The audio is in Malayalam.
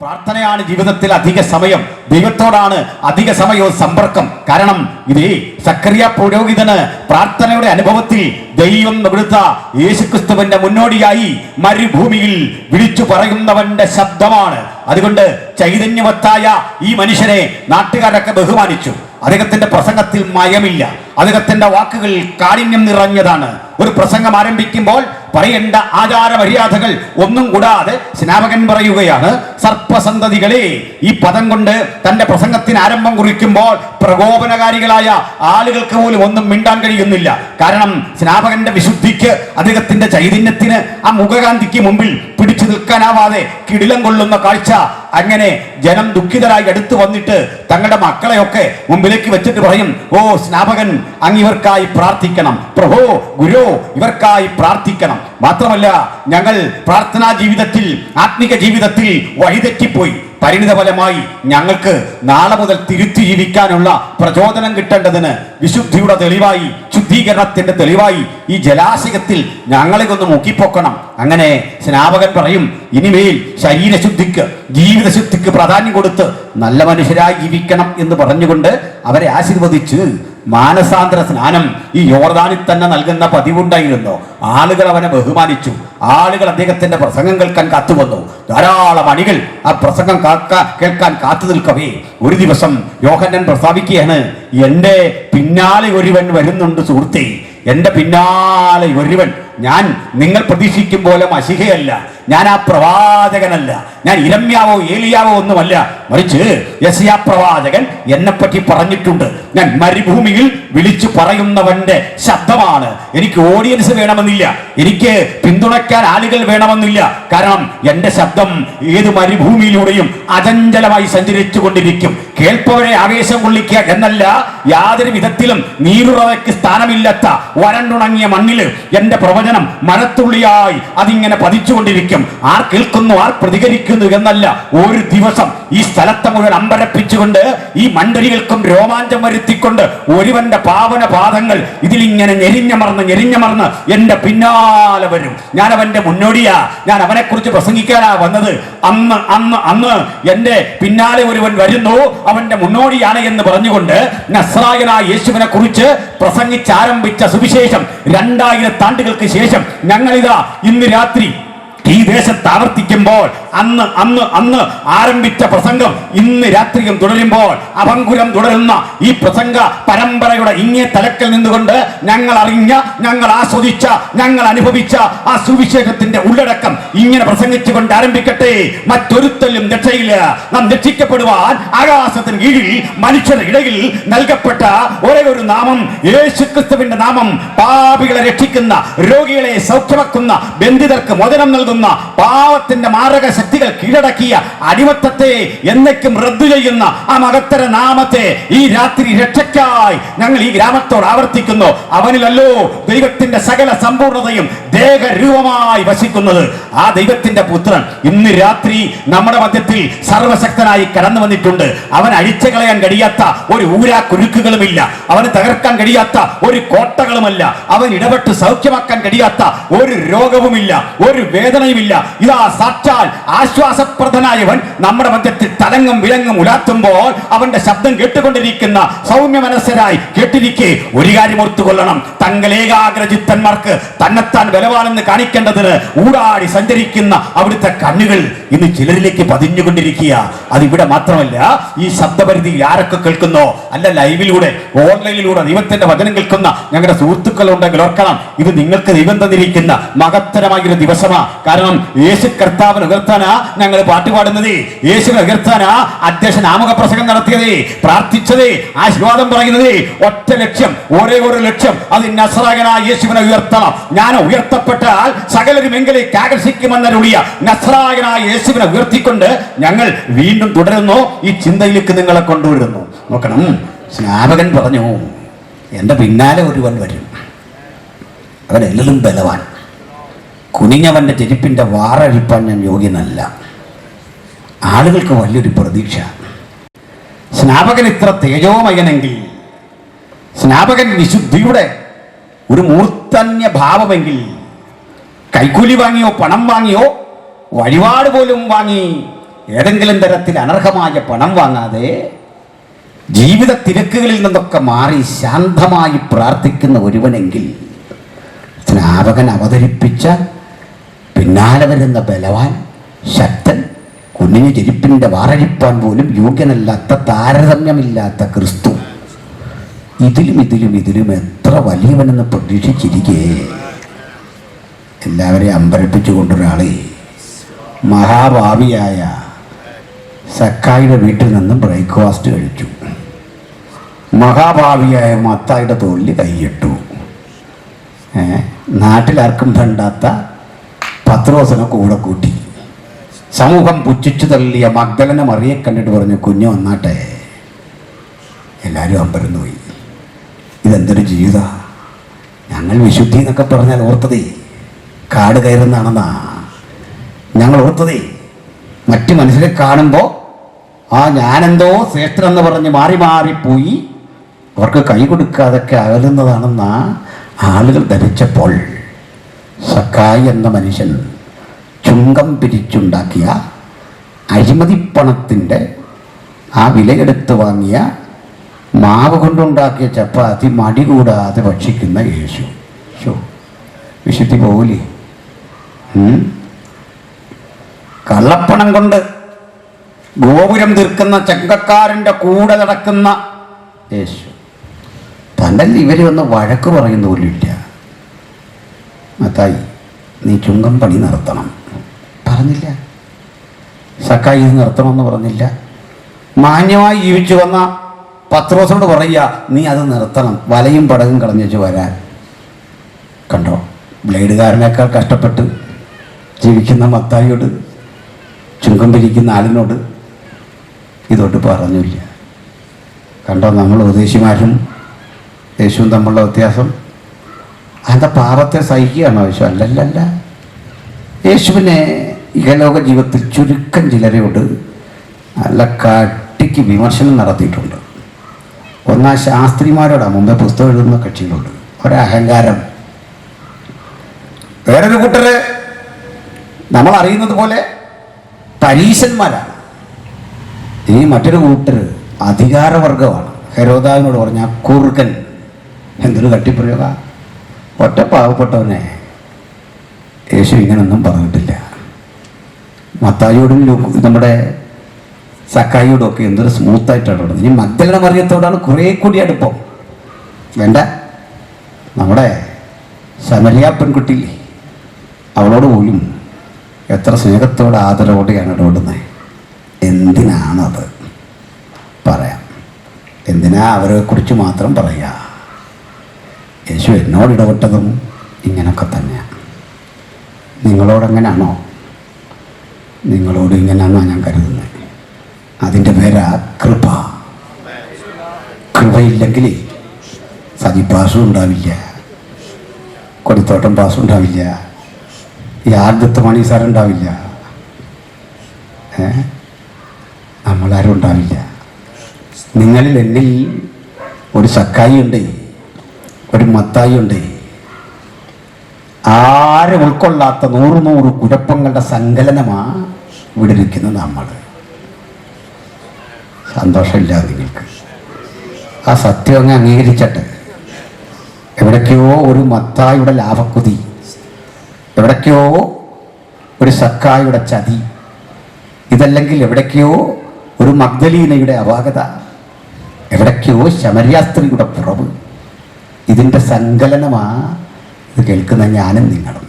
പ്രാർത്ഥനയാണ് ജീവിതത്തിൽ അധിക സമയം. ദൈവത്തോടാണ് അധിക സമയവും സമ്പർക്കം. കാരണം ഇത് സക്രിയ പുരോഹിതന് പ്രാർത്ഥനയുടെ അനുഭവത്തിൽ ദൈവം കൊടുത്ത യേശുക്രിസ്തുവിന്റെ മുന്നോടിയായി മരുഭൂമിയിൽ വിളിച്ചു പറയുന്നവന്റെ ശബ്ദമാണ്. അതുകൊണ്ട് ചൈതന്യവത്തായ ഈ മനുഷ്യനെ നാട്ടുകാരൊക്കെ ബഹുമാനിച്ചു. അദ്ദേഹത്തിന്റെ പ്രസംഗത്തിൽ മയമില്ല. അദ്ദേഹത്തിന്റെ വാക്കുകൾ കാഠിന്യം നിറഞ്ഞതാണ്. ഒരു പ്രസംഗം ആരംഭിക്കുമ്പോൾ പറയേണ്ട ആചാര മര്യാദകൾ ഒന്നും കൂടാതെ സ്നാപകൻ പറയുകയാണ് സർപ്പസന്തതികളെ ഈ പദം കൊണ്ട് തന്റെ പ്രസംഗത്തിന് ആരംഭം കുറിക്കുമ്പോൾ പ്രകോപനകാരികളായ ആളുകൾക്ക് പോലും ഒന്നും മിണ്ടാൻ കഴിയുന്നില്ല. കാരണം സ്നാപകന്റെ വിശുദ്ധിക്ക് അദ്ദേഹത്തിന്റെ ചൈതന്യത്തിന് ആ മുഖകാന്തിക്ക് മുമ്പിൽ പിടിച്ചു നിൽക്കാനാവാതെ കിടിലം കൊള്ളുന്ന കാഴ്ച അങ്ങനെ ജനം ദുഃഖിതരായി അടുത്ത് വന്നിട്ട് തങ്ങളുടെ മക്കളെയൊക്കെ മുമ്പിലേക്ക് വെച്ചിട്ട് പറയും ഓ സ്നാപകൻ അങ്ങ് ഇവർക്കായി പ്രാർത്ഥിക്കണം. പ്രഭോ ഗുരു ഇവർക്കായി പ്രാർത്ഥിക്കണം. മാത്രമല്ല ഞങ്ങൾ പ്രാർത്ഥനാ ജീവിതത്തിൽ ആത്മിക ജീവിതത്തിൽ വഴിതെറ്റിപ്പോയി. പരിണിത ഫലമായി ഞങ്ങൾക്ക് നാളെ മുതൽ തിരുത്തി ജീവിക്കാനുള്ള പ്രചോദനം കിട്ടേണ്ടതിന് വിശുദ്ധിയുടെ തെളിവായി ശുദ്ധീകരണത്തിന്റെ തെളിവായി ഈ ജലാശയത്തിൽ ഞങ്ങളെ ഒന്ന് മുക്കിപ്പൊക്കണം. അങ്ങനെ സ്നാപകൻ പറയും ഇനിമേൽ ശരീരശുദ്ധിക്ക് ജീവിതശുദ്ധിക്ക് പ്രാധാന്യം കൊടുത്ത് നല്ല മനുഷ്യരായി ജീവിക്കണം എന്ന് പറഞ്ഞുകൊണ്ട് അവരെ ആശീർവദിച്ച് മാനസാന്തര സ്നാനം ഈ യോർദാനിൽ തന്നെ നൽകുന്ന പതിവുണ്ടായിരുന്നു. ആളുകൾ അവനെ ബഹുമാനിച്ചു. ആളുകൾ അദ്ദേഹത്തിന്റെ പ്രസംഗം കേൾക്കാൻ കാത്തുവന്നു. ധാരാളം അണികൾ ആ പ്രസംഗം കേൾക്കാൻ കാത്തു നിൽക്കവേ. ഒരു ദിവസം യോഹന്നൻ പ്രസ്താവിക്കുകയാണ് എന്റെ പിന്നാലെ ഒരുവൻ വരുന്നുണ്ട് സുഹൃത്തേ. എന്റെ പിന്നാലെ ഒരുവൻ. ഞാൻ നിങ്ങൾ പ്രതീക്ഷിക്കും പോലെ മഷികയല്ല ഞാൻ ആ പ്രവാചകനല്ല. ഞാൻ ഇരമ്യാവോ ഏലിയാവോ ഒന്നുമല്ല. മറിച്ച് യസിയാ പ്രവാചകൻ എന്നെ പറ്റി പറഞ്ഞിട്ടുണ്ട്. ഞാൻ മരുഭൂമിയിൽ വിളിച്ചു പറയുന്നവന്റെ ശബ്ദമാണ്. എനിക്ക് ഓഡിയൻസ് വേണമെന്നില്ല. എനിക്ക് പിന്തുണയ്ക്കാൻ ആളുകൾ വേണമെന്നില്ല. കാരണം എന്റെ ശബ്ദം ഏത് മരുഭൂമിയിലൂടെയും അചഞ്ചലമായി സഞ്ചരിച്ചു കൊണ്ടിരിക്കും കേൾപ്പവരെ ആവേശം കൊള്ളിക്കുക എന്നല്ല യാതൊരു വിധത്തിലും നീരുറവയ്ക്ക് സ്ഥാനമില്ലാത്ത വരണ്ടുണങ്ങിയ മണ്ണിൽ എന്റെ പ്രവചനം മരത്തുള്ളിയായി അതിങ്ങനെ പതിച്ചുകൊണ്ടിരിക്കും. ആർ കേൾക്കുന്നു ആർ പ്രതികരിക്കുന്നു എന്നല്ല. ഒരു ദിവസം ഈ സ്ഥലത്തെ മുഴുവൻ അമ്പരപ്പിച്ചുകൊണ്ട് ഈ മണ്ടരികൾക്കും രോമാഞ്ചം വരുത്തിക്കൊണ്ട് ഒരുവന്റെ പാവന പാദങ്ങൾ ഇതിലിങ്ങനെ ഞെരിഞ്ഞമർന്ന് ഞെരിഞ്ഞമർന്ന് എന്റെ പിന്നാലെ വരും. ഞാൻ അവന്റെ മുന്നോടിയാ. ഞാൻ അവനെ കുറിച്ച് പ്രസംഗിക്കാനാ വന്നത്. അന്ന് അന്ന് അന്ന് എന്റെ പിന്നാലെ ഒരുവൻ വരുന്നു. അവന്റെ മുന്നോടിയാണ് എന്ന് പറഞ്ഞുകൊണ്ട് നസ്രായനായ യേശുവിനെ കുറിച്ച് പ്രസംഗിച്ചാരംഭിച്ച സുവിശേഷം രണ്ടായിരത്താണ്ടുകൾക്ക് ശേഷം ഞങ്ങളിതാ ഇന്ന് രാത്രി ഈ ദേശത്ത് ആവർത്തിക്കുമ്പോൾ അന്ന് അന്ന് അന്ന് ആരംഭിച്ച പ്രസംഗം ഇന്ന് രാത്രിയും തുടരുമ്പോൾ അഭങ്കുരം തുടരുന്ന ഈ പ്രസംഗ പരമ്പരയുടെ ഇങ്ങേ തലക്കൽ നിന്നുകൊണ്ട് ഞങ്ങൾ അറിഞ്ഞ ഞങ്ങൾ ആസ്വദിച്ച ഞങ്ങൾ അനുഭവിച്ച ആ സുവിശേഷത്തിന്റെ ഉള്ളടക്കം ഇങ്ങനെ പ്രസംഗിച്ചുകൊണ്ട് ആരംഭിക്കട്ടെ. മറ്റൊരുത്തലും രക്ഷയില്ല. നാം രക്ഷിക്കപ്പെടുവാൻ ആകാശത്തിന് കീഴിൽ മനുഷ്യരുടെ ഇടയിൽ നൽകപ്പെട്ട ഒരേ ഒരു നാമം യേശുക്രിസ്തുവിന്റെ നാമം. പാപികളെ രക്ഷിക്കുന്ന രോഗികളെ സൗഖ്യമാക്കുന്ന ബന്ധിതർക്ക് മോചനം നൽകുന്ന പാവത്തിന്റെ മാരക ശക്തികൾ കീഴടക്കിയ അടിമത്തത്തെ എന്നേക്കും റദ്ദു ചെയ്യുന്ന ആ മകത്തര നാമത്തെ ഈ രാത്രി രക്ഷയ്ക്കായി ഞങ്ങൾ ഈ ഗ്രാമത്തോട് ആവർത്തിക്കുന്നു. അവനിലല്ലോ ദൈവത്തിന്റെ സകല സമ്പൂർണതയും ദേഹരൂപമായി വസിക്കുന്നത്. ആ ദൈവത്തിന്റെ പുത്രൻ ഇന്ന് രാത്രി നമ്മുടെ മധ്യത്തിൽ സർവശക്തനായി കടന്നു വന്നിട്ടുണ്ട്. അവൻ അഴിച്ചു കളയാൻ കഴിയാത്ത ഒരു ഊരാ കുരുക്കുകളുമില്ല. അവന് തകർക്കാൻ കഴിയാത്ത ഒരു കോട്ടകളുമല്ല. അവൻ ഇടപെട്ട് സൗഖ്യമാക്കാൻ കഴിയാത്ത ഒരു രോഗവുമില്ല. ഒരു വേദനയുമില്ല ഇതാ സാക്ഷാൽ ആശ്വാസപ്രദനായവൻ നമ്മുടെ മധ്യത്തിൽ തലങ്ങും വിലങ്ങും ഉലാത്തുമ്പോൾ അവന്റെ ശബ്ദം കേട്ടുകൊണ്ടിരിക്കുന്ന സൗമ്യ മനസ്സരായി കേട്ടിരിക്കെ ഒരു കാര്യം ഓർത്തുകൊള്ളണം. തങ്ങളേകാഗ്രചിത്തന്മാർക്ക് തന്നെത്താൻ ബലവാനെന്ന് കാണിക്കേണ്ടതിന് ഊടാടി സഞ്ചരിക്കുന്ന അവിടുത്തെ കണ്ണുകൾ ഇന്ന് ചിലരിലേക്ക് പതിഞ്ഞുകൊണ്ടിരിക്കുക അതിവിടെ മാത്രമല്ല ഈ ശബ്ദപരിധി ആരൊക്കെ കേൾക്കുന്നോ അല്ല ലൈവിലൂടെ ഓൺലൈനിലൂടെ ദൈവത്തിന്റെ വചനം കേൾക്കുന്ന ഞങ്ങളുടെ സുഹൃത്തുക്കൾ ഉണ്ടെങ്കിൽ ഓർക്കണം ഇത് നിങ്ങൾക്ക് ദൈവം തന്നിരിക്കുന്ന മഹത്തരമായൊരു ദിവസമാ. കാരണം യേശു കർത്താവിന് ഉയർത്താനാ ഞങ്ങൾ പാട്ട് പാടുന്നത്. യേശു ഉയർത്താനാ അധ്യക്ഷൻ നാമക പ്രസംഗം നടത്തിയത്. പ്രാർത്ഥിച്ചത് ആശീർവാദം പറയുന്നത്. ഒറ്റ ലക്ഷ്യം ഒരേ ഒരു ലക്ഷ്യം. അത് നസ്രാകനായ യേശുവിനെ ഉയർത്തണം. ഞാൻ ഉയർത്തപ്പെട്ടാൽ സകലരും എങ്കിലേക്ക് ആകർഷിക്കുമെന്നരുളിയ നസ്രാകനായ യേശുവിനെ ഉയർത്തിക്കൊണ്ട് ഞങ്ങൾ വീണ്ടും തുടരുന്നു. ഈ ചിന്തയിലേക്ക് നിങ്ങളെ കൊണ്ടുവരുന്നു. നോക്കണം. സ്നാപകൻ പറഞ്ഞു എന്റെ പിന്നാലെ ഒരുവൻ വരും. അവൻ എല്ലാം ബലവാൻ. കുനിഞ്ഞവന്റെ ചെരുപ്പിന്റെ വാറഴിപ്പാൻ ഞാൻ യോഗ്യനല്ല. ആളുകൾക്ക് വലിയൊരു പ്രതീക്ഷ. സ്നാപകൻ ഇത്ര തേജോമയനെങ്കിൽ സ്നാപകൻ വിശുദ്ധിയുടെ ഒരു മൂർത്തന്യ ഭാവമെങ്കിൽ കൈക്കൂലി വാങ്ങിയോ പണം വാങ്ങിയോ വഴിപാട് പോലും വാങ്ങി ഏതെങ്കിലും തരത്തിൽ അനർഹമായ പണം വാങ്ങാതെ ജീവിത തിരക്കുകളിൽ നിന്നൊക്കെ മാറി ശാന്തമായി പ്രാർത്ഥിക്കുന്ന ഒരുവനെങ്കിൽ സ്നാപകൻ അവതരിപ്പിച്ച പിന്നാലെ വരുന്ന ബലവാൻ ശക്തൻ കുഞ്ഞിന് ചെരിപ്പിന്റെ വാറഴിപ്പാൻ പോലും യോഗ്യനല്ലാത്ത താരതമ്യമില്ലാത്ത ക്രിസ്തു. ഇതിലും ഇതിലും ഇതിലും എത്ര വലിയവനെന്ന് പ്രതീക്ഷിച്ചിരിക്കേ. എല്ലാവരെയും അമ്പരപ്പിച്ചുകൊണ്ടൊരാളെ മഹാഭാവിയായ സക്കായിയുടെ വീട്ടിൽ നിന്നും ബ്രേക്ക്ഫാസ്റ്റ് കഴിച്ചു. മഹാഭാവിയായ മത്തായുടെ തോളിൽ കൈയിട്ടു. നാട്ടിലാർക്കും വേണ്ടാത്ത പത്രോസിനെ കൂടെ കൂട്ടി. സമൂഹം പുച്ഛിച്ചു തള്ളിയ മഗ്ദലനെ മറിയെ കണ്ടിട്ട് പറഞ്ഞു കുഞ്ഞു വന്നാട്ടെ. എല്ലാവരും അമ്പരന്ന് പോയി. ഇതെന്തൊരു ജീവിത? ഞങ്ങൾ വിശുദ്ധി എന്നൊക്കെ പറഞ്ഞാൽ ഓർത്തതേ. കാട് കയറുന്നതാണെന്നാ. ഞങ്ങൾ ഓർത്തതേ. മറ്റു മനുഷ്യരെ കാണുമ്പോൾ ആ ഞാനെന്തോ ശ്രേഷ്ഠനെന്ന് പറഞ്ഞ് മാറി മാറിപ്പോയി അവർക്ക് കൈ കൊടുക്കാതൊക്കെ അകലുന്നതാണെന്നാ ആളുകൾ ധരിച്ചപ്പോൾ. സക്കായി എന്ന മനുഷ്യൻ ചുങ്കം പിരിച്ചുണ്ടാക്കിയ അഴിമതിപ്പണത്തിന്റെ ആ വിലയെടുത്ത് വാങ്ങിയ മാവ് കൊണ്ടുണ്ടാക്കിയ ചപ്പാത്തി മടി കൂടാതെ ഭക്ഷിക്കുന്ന യേശു. ഷോ വിശുദ്ധി പോവില്ലേ കള്ളപ്പണം കൊണ്ട് ഗോപുരം തീർക്കുന്ന ചെങ്കക്കാരന്റെ കൂടെ നടക്കുന്ന യേശു. തന്റെ ഇവർ വന്ന് വഴക്ക് പറയുന്ന പോലുമില്ല മത്തായി നീ ചുങ്കം പണി നിർത്തണം. പറഞ്ഞില്ല. സക്കായി ഇത് നിർത്തണമെന്ന് പറഞ്ഞില്ല. മാന്യമായി ജീവിച്ചു വന്ന പത്രോസോട് പറയുക നീ അത് നിർത്തണം. വലയും പടകും കളഞ്ഞു വരാൻ. കണ്ടോ? ബ്ലേഡുകാരനേക്കാൾ കഷ്ടപ്പെട്ട് ജീവിക്കുന്ന മത്തായിയോട് ചുങ്കം പിരിക്കുന്ന ആളിനോട് ഇതോട്ട് പറഞ്ഞില്ല. കണ്ടോ? നമ്മൾ ഉപദേശിമാരും യേശുവും തമ്മിലുള്ള വ്യത്യാസം? അതെന്താ പാപത്തെ സഹിക്കുകയാണ് ആവശ്യം അല്ലല്ലല്ല. യേശുവിനെ ഇഹലോക ജീവിതത്തിൽ ചുരുക്കം ചിലരെയോട് നല്ല കട്ടിക്ക് വിമർശനം നടത്തിയിട്ടുണ്ട്. ഒന്നാ ശാസ്ത്രിമാരോടാ മുമ്പേ പുസ്തകം എഴുതുന്ന കക്ഷികളോട് ഒരഹങ്കാരം. വേറൊരു കൂട്ടര് നമ്മൾ അറിയുന്നത് പോലെ പരീശന്മാരാണ് ഈ മറ്റൊരു കൂട്ടർ അധികാരവർഗമാണ് ഹരോദാവിനോട് പറഞ്ഞ കുറുക്കൻ എന്തൊരു തട്ടിപ്രയോഗ ഒറ്റ പാവപ്പെട്ടവനെ യേശു ഇങ്ങനൊന്നും പറഞ്ഞിട്ടില്ല. മത്തായിയോടും നമ്മുടെ സക്കായിയോടും ഒക്കെ എന്തൊരു സ്മൂത്തായിട്ടാണ് ഉള്ളത് ഇനി മഗ്ദലന മറിയത്തോടാണ് കുറേ കൂടി അടുപ്പം. വേണ്ട. നമ്മുടെ ശമരിയ പെൺകുട്ടി അവളോട് പോലും എത്ര സ്നേഹത്തോടെ ആദരവോടെയാണ് ഇടപെടുന്നത് എന്തിനാണത് പറയാം. എന്തിനാ അവരെ കുറിച്ച് മാത്രം പറയുക യേശു എന്നോട് ഇടപെട്ടതും ഇങ്ങനൊക്കെ തന്നെയാണ് നിങ്ങളോടെങ്ങനെയാണോ നിങ്ങളോട് ഇങ്ങനെയാണോ ഞാൻ കരുതുന്നത് അതിന്റെ പേരാ കൃപ. കൃപയില്ലെങ്കിൽ സജി പാസും ഉണ്ടാവില്ല. കൊടിത്തോട്ടം പാസും ഉണ്ടാവില്ല. ഈ ആദ്യത്തെ മണി സാർ ഉണ്ടാവില്ല. നമ്മളാരും ഉണ്ടാവില്ല. നിങ്ങളിൽ എന്നിൽ ഒരു സക്കായി ഉണ്ട്. ഒരു മത്തായി ഉണ്ട് ആരും ഉൾക്കൊള്ളാത്ത നൂറ് നൂറ് കുഴപ്പങ്ങളുടെ സങ്കലനമാണ് ഇവിടെ ഇരിക്കുന്നത് നമ്മൾ സന്തോഷമില്ല നിങ്ങൾക്ക്. ആ സത്യം അങ്ങ് അംഗീകരിച്ചിട്ട്. എവിടേക്കോ ഒരു മത്തായുടെ ലാഭക്കുതി. എവിടേക്കോ ഒരു സക്കായുടെ ചതി. ഇതല്ലെങ്കിൽ എവിടേക്കോ ഒരു മഗ്ദലീനയുടെ അപാകത. എവിടേക്കോ ശമര്യാസ്ത്രീയുടെ പുറവ് ഇതിന്റെ സങ്കലനമാണ് ഇത് കേൾക്കുന്ന ഞാനും നിങ്ങളും.